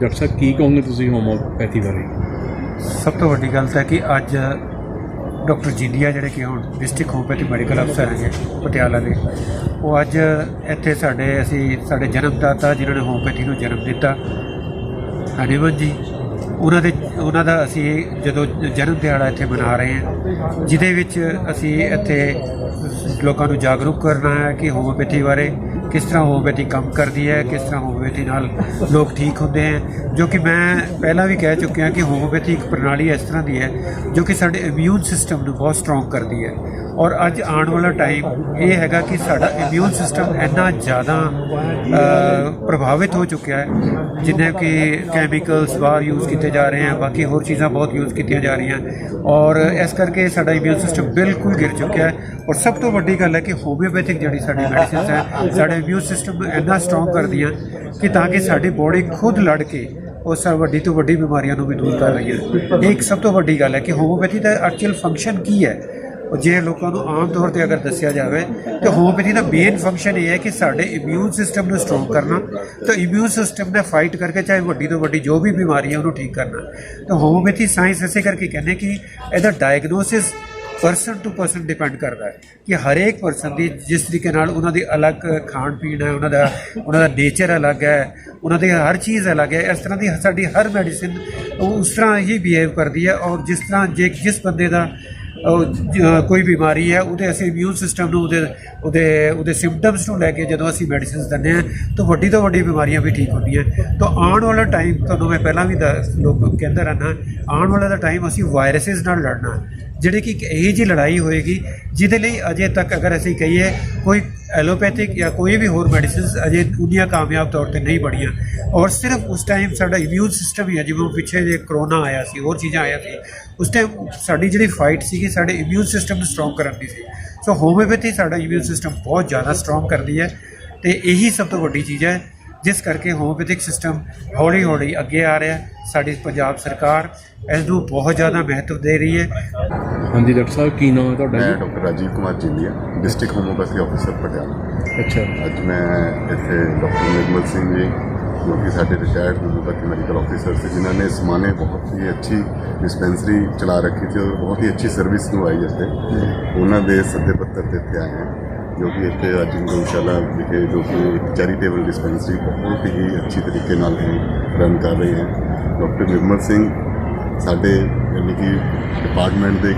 Doctor ਸਾਹਿਬ, ਕੀ ਕਹੋਗੇ ਤੁਸੀਂ homeopathy ਬਾਰੇ? ਸਭ ਤੋਂ ਵੱਡੀ ਗੱਲ ਤਾਂ ਹੈ ਕਿ ਅੱਜ ਡਾਕਟਰ ਜੀਂਦੀਆ ਜਿਹੜੇ ਕਿ ਹੁਣ ਡਿਸਟ੍ਰਿਕਟ ਹੋਮਿਓਪੈਥੀ ਮੈਡੀਕਲ ਅਫਸਰ ਹੈਗੇ ਪਟਿਆਲਾ ਦੇ, ਉਹ ਅੱਜ ਇੱਥੇ ਸਾਡੇ, ਅਸੀਂ ਸਾਡੇ ਜਨਮਦਾਤਾ ਜਿਨ੍ਹਾਂ ਨੇ ਹੋਮਿਓਪੈਥੀ ਨੂੰ ਜਨਮ ਦਿੱਤਾ। ਹਨੀਮਨ ਜੀ, ਉਹਨਾਂ ਦੇ, ਉਹਨਾਂ ਦਾ ਅਸੀਂ ਜਦੋਂ ਜਨਮ ਦਿਹਾੜਾ ਇੱਥੇ ਮਨਾ ਰਹੇ ਹਾਂ, ਜਿਹਦੇ ਵਿੱਚ ਅਸੀਂ ਇੱਥੇ ਲੋਕਾਂ ਨੂੰ ਜਾਗਰੂਕ ਕਰਨਾ ਹੈ ਕਿ ਹੋਮਿਓਪੈਥੀ ਬਾਰੇ ਕਿਸ ਤਰ੍ਹਾਂ ਹੋਮਿਓਪੈਥੀ ਕੰਮ ਕਰਦੀ ਹੈ, ਕਿਸ ਤਰ੍ਹਾਂ ਹੋਮੋਪੈਥੀ ਨਾਲ ਲੋਕ ਠੀਕ ਹੁੰਦੇ ਹੈ, ਜੋ ਕਿ ਮੈਂ ਪਹਿਲਾਂ ਵੀ ਕਹਿ ਚੁੱਕਿਆ ਕਿ ਹੋਮਿਓਪੈਥੀ ਇੱਕ ਪ੍ਰਣਾਲੀ ਇਸ ਤਰ੍ਹਾਂ ਦੀ ਹੈ, ਜੋ ਕਿ ਸਾਡੇ ਇਮਿਊਨ ਸਿਸਟਮ ਨੂੰ ਬਹੁਤ ਸਟਰੋਂਗ ਕਰਦੀ ਹੈ। ਔਰ ਅੱਜ ਆਉਣ ਵਾਲਾ ਟਾਈਮ ਇਹ ਹੈਗਾ ਕਿ ਸਾਡਾ ਇਮਿਊਨ ਸਿਸਟਮ ਇੰਨਾ ਜ਼ਿਆਦਾ ਪ੍ਰਭਾਵਿਤ ਹੋ ਚੁੱਕਿਆ ਹੈ, ਜਿੰਨੇ ਕਿ ਕੈਮੀਕਲਸ ਬਾਹਰ ਯੂਜ਼ ਕੀਤੇ ਜਾ ਰਹੇ ਹਨ ਬਾਕੀ ਹੋਰ ਚੀਜ਼ਾਂ ਬਹੁਤ ਯੂਜ਼ ਕੀਤੀਆਂ ਜਾ ਰਹੀਆਂ। ਔਰ ਇਸ ਕਰਕੇ ਸਾਡਾ ਇਮਿਊਨ ਸਿਸਟਮ ਬਿਲਕੁਲ ਗਿਰ ਚੁੱਕਿਆ ਹੈ। ਔਰ ਸਭ ਤੋਂ ਵੱਡੀ ਗੱਲ ਹੈ ਕਿ ਹੋਮਿਓਪੈਥਿਕ ਜਿਹੜੀ ਸਾਡੀ ਮੈਡੀਸਿਨਸ ਹੈ, ਸਾਡੇ ਇਮਿਊਨ ਸਿਸਟਮ ਨੂੰ ਇੰਨਾ ਸਟਰੋਂਗ ਕਰਦੀਆਂ ਕਿ ਤਾਂ ਕਿ ਸਾਡੀ ਬੋਡੀ ਖੁਦ ਲੜ ਕੇ ਉਹ ਉਸ ਵੱਡੀ ਤੋਂ ਵੱਡੀ ਬਿਮਾਰੀਆਂ ਨੂੰ ਵੀ ਦੂਰ ਕਰ ਰਹੀ ਹੈ। ਇਹ ਇੱਕ ਸਭ ਤੋਂ ਵੱਡੀ ਗੱਲ ਹੈ ਕਿ ਹੋਮੋਪੈਥੀ ਦਾ ਐਕਚੁਅਲ ਫੰਕਸ਼ਨ ਕੀ ਹੈ? ਜੇ ਲੋਕਾਂ ਨੂੰ ਆਮ ਤੌਰ ਤੇ ਅਗਰ ਦੱਸਿਆ ਜਾਵੇ, ਤੇ ਹੋਮਿਓਪੈਥੀ ਦਾ ਮੇਨ ਫੰਕਸ਼ਨ ਇਹ ਹੈ ਕਿ ਸਾਡੇ ਇਮਿਊਨ ਸਿਸਟਮ ਨੂੰ ਸਟਰੋਂਗ ਕਰਨਾ, ਤਾਂ ਇਮਿਊਨ ਸਿਸਟਮ ਨੇ ਫਾਈਟ ਕਰਕੇ ਚਾਹੇ ਵੱਡੀ ਤੋਂ ਵੱਡੀ ਜੋ ਵੀ ਬਿਮਾਰੀ ਹੈ ਉਹਨੂੰ ਠੀਕ ਕਰਨਾ। ਤਾਂ ਹੋਮਿਓਪੈਥੀ ਸਾਇੰਸ ਇਸੇ ਕਰਕੇ ਕਹਿੰਦੇ ਕਿ ਇਹਦਾ diagnosis person to person depend ਕਰਦਾ ਹੈ ਕਿ ਹਰੇਕ ਪਰਸਨ ਦੀ ਜਿਸ ਤਰੀਕੇ ਨਾਲ ਉਹਨਾਂ ਦੀ ਅਲੱਗ ਖਾਣ ਪੀਣ ਹੈ, ਉਹਨਾਂ ਦਾ ਉਹਨਾਂ ਦਾ ਨੇਚਰ ਅਲੱਗ ਹੈ, ਉਹਨਾਂ ਦੀ ਹਰ ਚੀਜ਼ ਅਲੱਗ ਹੈ, ਇਸ ਤਰ੍ਹਾਂ ਦੀ ਸਾਡੀ ਹਰ ਮੈਡੀਸਿਨ ਉਸ ਤਰ੍ਹਾਂ ਹੀ ਬਿਹੇਵ ਕਰਦੀ ਹੈ ਔਰ ਜਿਸ ਤਰ੍ਹਾਂ ਜੇ ਜਿਸ ਬੰਦੇ ਦਾ ਕੋਈ ਬਿਮਾਰੀ ਹੈ, ਉਹਦੇ ਅਸੀਂ ਇਮਿਊਨ ਸਿਸਟਮ ਨੂੰ ਉਹਦੇ ਉਹਦੇ ਉਹਦੇ ਸਿੰਪਟਮਸ ਨੂੰ ਲੈ ਕੇ ਜਦੋਂ ਅਸੀਂ ਮੈਡੀਸਿਨਸ ਦਿੰਦੇ ਹਾਂ, ਤਾਂ ਵੱਡੀ ਤੋਂ ਵੱਡੀ ਬਿਮਾਰੀਆਂ ਵੀ ਠੀਕ ਹੁੰਦੀਆਂ ਤਾਂ ਆਉਣ ਵਾਲਾ ਟਾਈਮ ਤੁਹਾਨੂੰ ਮੈਂ ਪਹਿਲਾਂ ਵੀ ਦੱਸ, ਲੋਕ ਕਹਿੰਦਾ ਰਹਿਣਾ ਆਉਣ ਵਾਲਾ ਦਾ ਟਾਈਮ ਅਸੀਂ ਵਾਇਰਸਿਸ ਨਾਲ ਲੜਨਾ ਜਿਹੜੀ ਕਿ ਇੱਕ ਇਹੋ ਜਿਹੀ ਲੜਾਈ ਹੋਏਗੀ, ਜਿਹਦੇ ਲਈ ਅਜੇ ਤੱਕ ਅਗਰ ਅਸੀਂ ਕਹੀਏ ਕੋਈ ਐਲੋਪੈਥਿਕ ਜਾਂ ਕੋਈ ਵੀ ਹੋਰ ਮੈਡੀਸਿਨਸ ਅਜੇ ਉਨੀਆਂ ਕਾਮਯਾਬ ਤੌਰ ਤੇ ਨਹੀਂ ਬਣੀਆਂ। ਔਰ ਸਿਰਫ ਉਸ ਟਾਈਮ ਸਾਡਾ ਇਮਿਊਨ ਸਿਸਟਮ ਹੀ ਹੈ ਜਿਵੇਂ ਪਿੱਛੇ ਜੇ ਕਰੋਨਾ ਆਇਆ ਸੀ, ਹੋਰ ਚੀਜ਼ਾਂ ਆਇਆ ਸੀ, ਉਸ ਟਾਈਮ ਸਾਡੀ ਜਿਹੜੀ ਫਾਈਟ ਸੀਗੀ, ਸਾਡੇ ਇਮਿਊਨ ਸਿਸਟਮ ਨੂੰ ਸਟਰੋਂਗ ਕਰਨ ਦੀ ਸੀ। ਸੋ ਹੋਮਿਓਪੈਥੀ ਸਾਡਾ ਇਮਿਊਨ ਸਿਸਟਮ ਬਹੁਤ ਜ਼ਿਆਦਾ ਸਟਰੋਂਗ ਕਰਦੀ ਹੈ ਤੇ ਇਹੀ ਸਭ ਤੋਂ ਵੱਡੀ ਚੀਜ਼ ਹੈ ਜਿਸ ਕਰਕੇ ਹੋਮਿਓਪੈਥਿਕ ਸਿਸਟਮ ਹੌਲੀ ਹੌਲੀ ਅੱਗੇ ਆ ਰਿਹਾ ਸਾਡੀ ਪੰਜਾਬ ਸਰਕਾਰ ਇਸ ਨੂੰ ਬਹੁਤ ਜ਼ਿਆਦਾ ਮਹੱਤਵ ਦੇ ਰਹੀ ਹੈ। ਹਾਂਜੀ ਡਾਕਟਰ ਸਾਹਿਬ ਕੀ ਨਾਮ ਹੈ ਤੁਹਾਡਾ ਮੈਂ ਜੀ doctor Rajeev Kumar Jindia district homeopathy officer Patiala. ਅੱਛਾ। ਅੱਜ ਮੈਂ ਇੱਥੇ ਡਾਕਟਰ ਨਿਰਮਲ ਸਿੰਘ ਜੀ ਜੋ ਕਿ ਸਾਡੇ ਰਿਟਾਇਰਡ ਹੋਮੋਪੈਥੀ ਮੈਡੀਕਲ ਆਫਿਸਰ ਸੀ ਜਿਨ੍ਹਾਂ ਨੇ ਇਸ ਮਾਨੇ ਬਹੁਤ ਹੀ ਅੱਛੀ ਡਿਸਪੈਂਸਰੀ ਚਲਾ ਰੱਖੀ ਸੀ ਔਰ ਬਹੁਤ ਹੀ ਅੱਛੀ ਸਰਵਿਸ ਨਿਭਾਈ ਇੱਥੇ। ਉਹਨਾਂ ਦੇ ਸੱਦੇ ਪੱਤਰ ਤੇ ਇੱਥੇ ਆਏ ਹਾਂ। ਜੋ ਕਿ ਇੱਥੇ ਅੱਜ ਗਊਸ਼ਾਲਾ ਵਿਖੇ ਜੋ ਕਿ ਚੈਰੀਟੇਬਲ ਡਿਸਪੈਂਸਰੀ ਬਹੁਤ ਹੀ ਅੱਛੀ ਤਰੀਕੇ ਨਾਲ ਰਨ ਕਰ ਰਹੇ ਹੈ। ਡਾਕਟਰ ਨਿਰਮਲ ਸਿੰਘ ਸਾਡੇ ਯਾਨੀ ਕਿ ਡਿਪਾਰਟਮੈਂਟ ਦੇ